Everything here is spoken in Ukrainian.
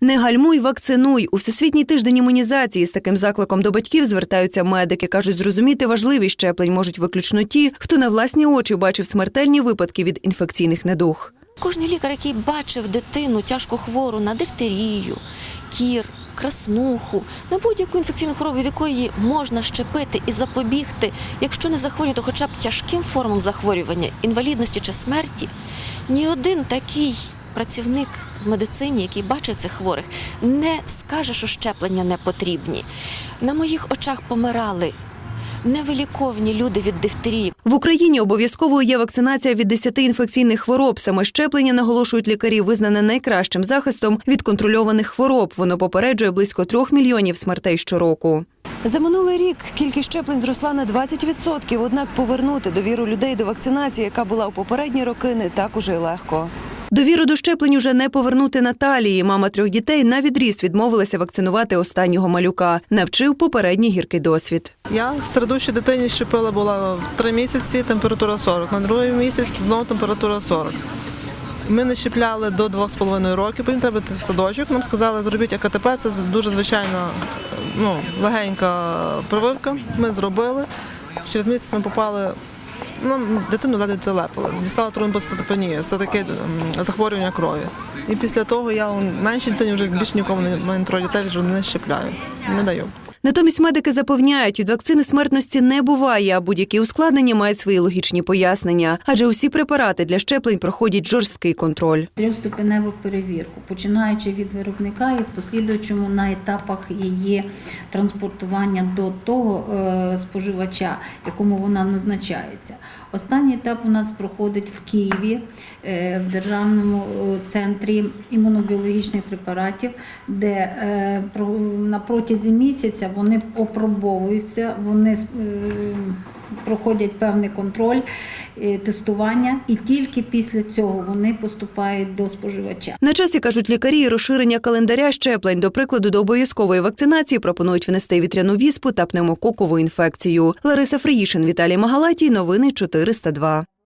Не гальмуй, вакцинуй. У всесвітній тиждень імунізації з таким закликом до батьків звертаються медики. кажуть, зрозуміти важливість щеплень можуть виключно ті, хто на власні очі бачив смертельні випадки від інфекційних недуг. Кожний лікар, який бачив дитину тяжко хвору на дифтерію, кір, краснуху, на будь-яку інфекційну хворобу, від якої можна щепити і запобігти, якщо не захворювати, то хоча б тяжким формам захворювання, інвалідності чи смерті, ні один такий працівник в медицині, який бачив цих хворих, не скаже, що щеплення не потрібні. На моїх очах помирали невиліковні люди від дифтерії. В Україні обов'язковою є вакцинація від 10 інфекційних хвороб. Саме щеплення, наголошують лікарі, визнане найкращим захистом від контрольованих хвороб. Воно попереджує близько трьох мільйонів смертей щороку. За минулий рік кількість щеплень зросла на 20%, однак повернути довіру людей до вакцинації, яка була у попередні роки, не так уже й легко. Довіру до щеплень уже не повернути Наталії. Мама трьох дітей на відріз відмовилася вакцинувати останнього малюка. Навчив попередній гіркий досвід. Я середущій дитині щепила була в три місяці, температура 40. На другий місяць знову температура 40. Ми не щепляли до 2,5 років, потім треба в садочок. Нам сказали, зробіть АКТП, це дуже звичайна, ну, легенька прививка. Ми зробили. Через місяць ми попали. Ну, дитину ледве телепили. Дістала тромбоцитопенію. Це таке захворювання крові. І після того я меншій дитині вже більше нікому не дітей вже не щепляю. Не даю. Натомість медики запевняють, від вакцини смертності не буває, а будь-які ускладнення мають свої логічні пояснення. Адже усі препарати для щеплень проходять жорсткий контроль. трьохступеневу перевірку, починаючи від виробника і в послідуючому на етапах її транспортування до того е, споживача, якому вона назначається. Останній етап у нас проходить в Києві е, в Державному е, центрі імунобіологічних препаратів, де на протязі місяця вони опробовуються, вони е, проходять певний контроль, е, тестування, і тільки після цього вони поступають до споживача. На часі кажуть лікарі, розширення календаря щеплень, до прикладу, до обов'язкової вакцинації пропонують внести вітряну віспу та пневмококову інфекцію. Лариса Фриїшин, Віталій Магалатій. Новини 402.